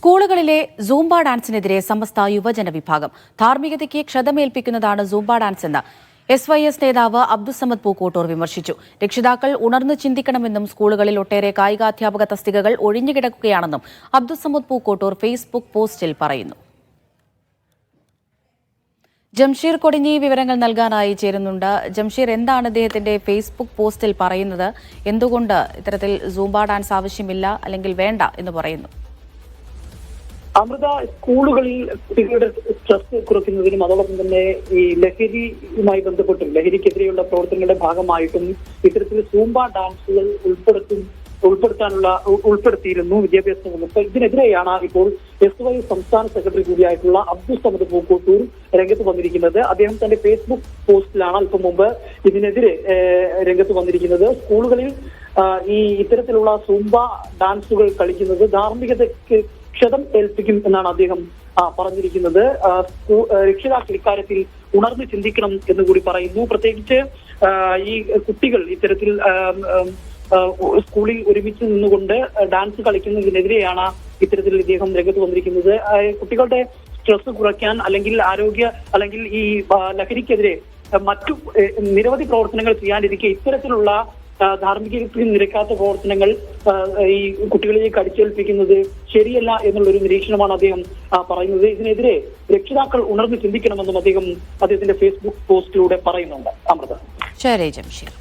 സ്കൂളുകളിലെ സൂംബ ഡാൻസിനെതിരെ സമസ്ത യുവജന വിഭാഗം ധാർമ്മികതയ്ക്ക് ക്ഷതമേൽപ്പിക്കുന്നതാണ് സൂംബ ഡാൻസ് എന്ന് എസ് വൈ എസ് നേതാവ് അബ്ദുസമദ് പൂക്കോട്ടൂർ വിമർശിച്ചു. രക്ഷിതാക്കൾ ഉണർന്നു ചിന്തിക്കണമെന്നും സ്കൂളുകളിൽ ഒട്ടേറെ കായികാധ്യാപക തസ്തികകൾ ഒഴിഞ്ഞുകിടക്കുകയാണെന്നും അബ്ദുസമദ് പൂക്കോട്ടൂർ ഫേസ്ബുക്ക് പോസ്റ്റിൽ പറയുന്നു. ജംഷീർ കൊടിഞ്ഞി വിവരങ്ങൾ നൽകാനായി ചേരുന്നുണ്ട്. ജംഷീർ എന്താണ് അദ്ദേഹത്തിന്റെ ഫേസ്ബുക്ക് പോസ്റ്റിൽ പറയുന്നത്? എന്തുകൊണ്ട് ഇത്തരത്തിൽ സൂംബ ഡാൻസ് ആവശ്യമില്ല അല്ലെങ്കിൽ വേണ്ട എന്ന് പറയുന്നു? അമൃത സ്കൂളുകളിൽ കുട്ടികളുടെ സ്ട്രെസ് കുറയ്ക്കുന്നതിനും അതോടൊപ്പം തന്നെ ഈ ലഹരിയുമായി ബന്ധപ്പെട്ടും ലഹരിക്കെതിരെയുള്ള പ്രവർത്തനങ്ങളുടെ ഭാഗമായിട്ടും ഇത്തരത്തിൽ സൂംബ ഡാൻസുകൾ ഉൾപ്പെടുത്തും ഉൾപ്പെടുത്താനുള്ള ഉൾപ്പെടുത്തിയിരുന്നു വിദ്യാഭ്യാസ വകുപ്പ്. ഇതിനെതിരെയാണ് ഇപ്പോൾ എസ് വൈ സംസ്ഥാന സെക്രട്ടറി കൂടിയായിട്ടുള്ള അബ്ദുൾ സമദ് പൂക്കോട്ടൂർ രംഗത്ത് വന്നിരിക്കുന്നത്. അദ്ദേഹം തന്റെ ഫേസ്ബുക്ക് പോസ്റ്റിലാണ് അല്പം മുമ്പ് ഇതിനെതിരെ രംഗത്ത് വന്നിരിക്കുന്നത്. സ്കൂളുകളിൽ ഈ ഇത്തരത്തിലുള്ള സൂംബ ഡാൻസുകൾ കളിക്കുന്നത് ധാർമ്മികതയ്ക്ക് ക്ഷതം ഏൽപ്പിക്കും എന്നാണ് അദ്ദേഹം പറഞ്ഞിരിക്കുന്നത്. രക്ഷിതാക്കൾ ഇക്കാര്യത്തിൽ ഉണർന്ന് ചിന്തിക്കണം എന്ന് കൂടി പറയുന്നു. പ്രത്യേകിച്ച് ഈ കുട്ടികൾ ഇത്തരത്തിൽ സ്കൂളിൽ ഒരുമിച്ച് നിന്നുകൊണ്ട് ഡാൻസ് കളിക്കുന്നതിനെതിരെയാണ് ഇത്തരത്തിൽ ഇദ്ദേഹം രംഗത്ത് വന്നിരിക്കുന്നത്. കുട്ടികളുടെ സ്ട്രെസ് കുറയ്ക്കാൻ അല്ലെങ്കിൽ ആരോഗ്യ അല്ലെങ്കിൽ ഈ ലഹരിക്കെതിരെ മറ്റു നിരവധി പ്രവർത്തനങ്ങൾ ചെയ്യാനിരിക്കെ ഇത്തരത്തിലുള്ള ആ, ധാർമ്മികതയ്ക്ക് നിരക്കാത്ത പ്രവർത്തനങ്ങൾ ഈ കുട്ടികളിലേക്ക് അടിച്ചേൽപ്പിക്കുന്നത് ശരിയല്ല എന്നുള്ള ഒരു നിരീക്ഷണമാണ് അദ്ദേഹം പറയുന്നത്. ഇതിനെതിരെ രക്ഷിതാക്കൾ ഉണർന്ന് ചിന്തിക്കണമെന്നും അദ്ദേഹം അദ്ദേഹത്തിന്റെ ഫേസ്ബുക്ക് പോസ്റ്റിലൂടെ പറയുന്നുണ്ട്. അമൃത. ശരി ജംഷീർ.